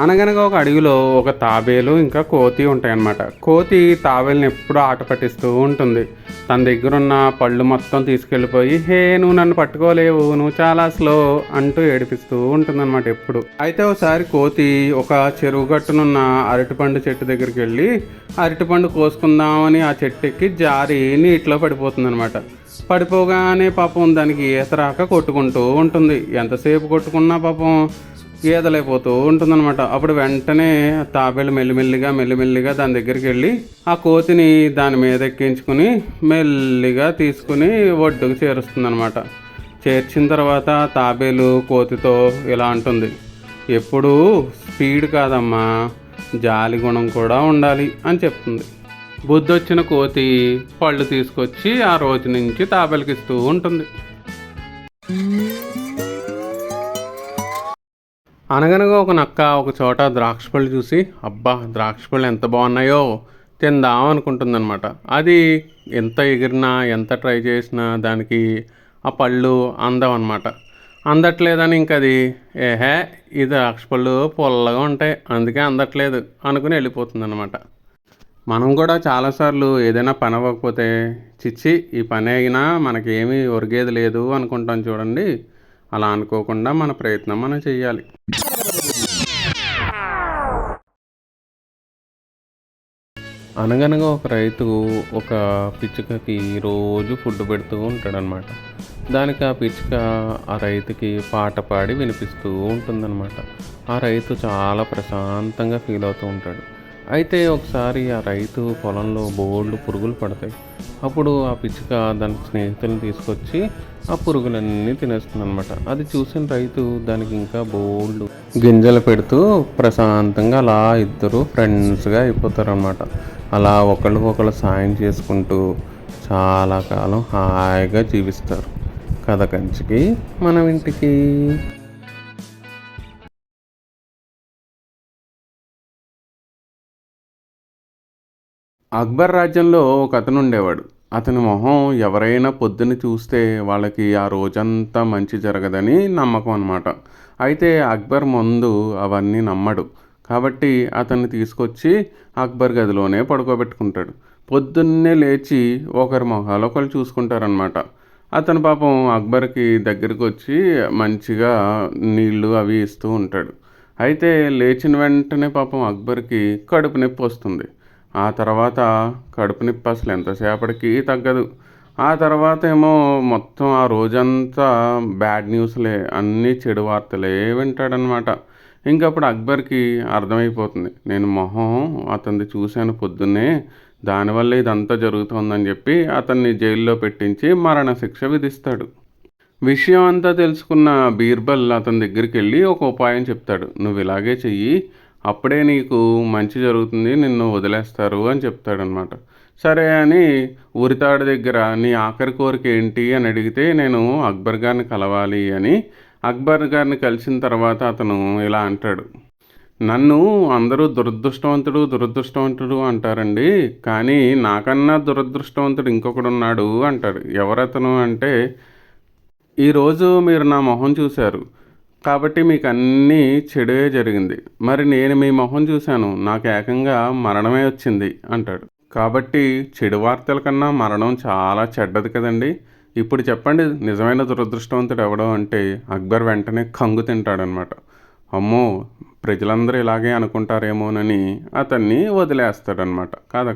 అనగనగా ఒక అడవిలో ఒక తాబేలు ఇంకా కోతి ఉంటాయన్నమాట. కోతి తాబేలుని ఎప్పుడూ ఆట పట్టిస్తూ ఉంటుంది. తన దగ్గర ఉన్న పళ్ళు మొత్తం తీసుకెళ్ళిపోయి హే నువ్వు నన్ను పట్టుకోలేవు నువ్వు చాలా స్లో అంటూ ఏడిపిస్తూ ఉంటుందన్నమాట ఎప్పుడు. అయితే ఒకసారి కోతి ఒక చెరువు గట్టునున్న అరటిపండు చెట్టు దగ్గరికి వెళ్ళి అరటిపండు కోసుకుందామని ఆ చెట్టు ఎక్కి జారి నీటిలో పడిపోతుందన్నమాట. పడిపోగానే పాపం దానికి ఈత రాక కొట్టుకుంటూ ఉంటుంది. ఎంతసేపు కొట్టుకున్నా పాపం ఈదలైపోతూ ఉంటుందన్నమాట. అప్పుడు వెంటనే తాబేలు మెల్లిమెల్లిగా మెల్లిమెల్లిగా దాని దగ్గరికి వెళ్ళి ఆ కోతిని దాని మీద ఎక్కించుకుని మెల్లిగా తీసుకుని ఒడ్డుకు చేరుస్తుందన్నమాట. చేర్చిన తర్వాత తాబేలు కోతితో ఇలా అంటుంది ఎప్పుడూ స్పీడ్ కాదమ్మా జాలి గుణం కూడా ఉండాలి అని చెప్తుంది. బుద్ధొచ్చిన కోతి పళ్ళు తీసుకొచ్చి ఆ రోజు నుంచి తాబేలకిస్తూ ఉంటుంది. అనగనగా ఒక నక్క ఒక చోట ద్రాక్ష పళ్ళు చూసి అబ్బా ద్రాక్ష పళ్ళు ఎంత బాగున్నాయో తిందాం అనుకుంటుందన్నమాట. అది ఎంత ఎగిరినా ఎంత ట్రై చేసినా దానికి ఆ పళ్ళు అందం అనమాట అందట్లేదని ఇంక అది ఏహే ఈ ద్రాక్ష పళ్ళు పొల్లగా ఉంటాయి అందుకే అందట్లేదు అనుకుని వెళ్ళిపోతుందనమాట మనం కూడా చాలాసార్లు ఏదైనా పని అవ్వకపోతే చిచ్చి ఈ పని అయినా మనకేమీ ఒరిగేది లేదు అనుకుంటాం చూడండి. అలా అనుకోకుండా మన ప్రయత్నం మనం చేయాలి అనగనగా ఒక రైతు ఒక పిచ్చుకకి రోజు ఫుడ్ పెడుతూ ఉంటాడనమాట. దానికి ఆ పిచ్చుక ఆ రైతుకి పాట పాడి వినిపిస్తూ ఉంటుందన్నమాట ఆ రైతు చాలా ప్రశాంతంగా ఫీల్ అవుతూ ఉంటాడు. అయితే ఒకసారి ఆ రైతు పొలంలో బోల్డ్ పురుగులు పడతాయి. అప్పుడు ఆ పిచ్చుక దాని స్నేహితులను తీసుకొచ్చి ఆ పురుగులన్నీ తినేస్తుంది అనమాట అది చూసిన రైతు దానికి ఇంకా బోల్డ్ గింజలు పెడుతూ ప్రశాంతంగా అలా ఇద్దరు ఫ్రెండ్స్గా అయిపోతారు అనమాట అలా ఒకళ్ళు సాయం చేసుకుంటూ చాలా కాలం హాయిగా జీవిస్తారు. కథ కంచికి మనం ఇంటికి. అక్బర్ రాజ్యంలో ఒక అతను ఉండేవాడు అతని మొహం ఎవరైనా పొద్దున్న చూస్తే వాళ్ళకి ఆ రోజంతా మంచి జరగదని నమ్మకం అనమాట అయితే అక్బర్ ముందు అవన్నీ నమ్మడు. కాబట్టి అతన్ని తీసుకొచ్చి అక్బర్ గదిలోనే పడుకోబెట్టుకుంటాడు. పొద్దున్నే లేచి ఒకరి మొహాలు ఒకరు చూసుకుంటారనమాట అతను పాపం అక్బర్కి దగ్గరికి వచ్చి మంచిగా నీళ్ళు అవి ఇస్తూ ఉంటాడు. అయితే లేచిన వెంటనే పాపం అక్బర్కి కడుపు నొప్పి వస్తుంది. ఆ తర్వాత కడుపు నొప్పి అసలు ఎంతసేపటికి తగ్గదు. ఆ తర్వాత ఏమో మొత్తం ఆ రోజంతా బ్యాడ్ న్యూస్లే అన్నీ చెడు వార్తలే వింటాడనమాట. ఇంకప్పుడు అక్బర్కి అర్థమైపోతుంది. నేను మొహం అతన్ని చూశాను పొద్దున్నే దానివల్ల ఇదంతా జరుగుతోందని చెప్పి అతన్ని జైల్లో పెట్టించి మరణశిక్ష విధిస్తాడు. విషయం అంతా తెలుసుకున్న బీర్బల్ అతని దగ్గరికి వెళ్ళి ఒక ఉపాయం చెప్తాడు. నువ్వు ఇలాగే చెయ్యి అప్పుడే నీకు మంచి జరుగుతుంది నిన్ను వదిలేస్తారు అని చెప్తాడనమాట సరే అని ఉరితాడు దగ్గర నీ ఆఖరి కోరిక ఏంటి అని అడిగితే నేను అక్బర్ గారిని కలవాలి అని. అక్బర్ గారిని కలిసిన తర్వాత అతను ఇలా అంటాడు. నన్ను అందరూ దురదృష్టవంతుడు దురదృష్టవంతుడు అంటారండి. కానీ నాకన్నా దురదృష్టవంతుడు ఇంకొకడు ఉన్నాడు అంటాడు ఎవరతను అంటే ఈరోజు మీరు నా మొహం చూశారు. కాబట్టి మీకు అన్నీ చెడువే జరిగింది. మరి నేను మీ మొహం చూశాను. నాకు ఏకంగా మరణమే వచ్చింది అంటాడు. కాబట్టి చెడు వార్తల కన్నా మరణం చాలా చెడ్డది కదండి. ఇప్పుడు చెప్పండి నిజమైన దురదృష్టవంతుడు ఎవడో అంటే అక్బర్ వెంటనే కంగు తింటాడనమాట. అమ్మో ప్రజలందరూ ఇలాగే అనుకుంటారేమోనని అతన్ని వదిలేస్తాడనమాట. కాదా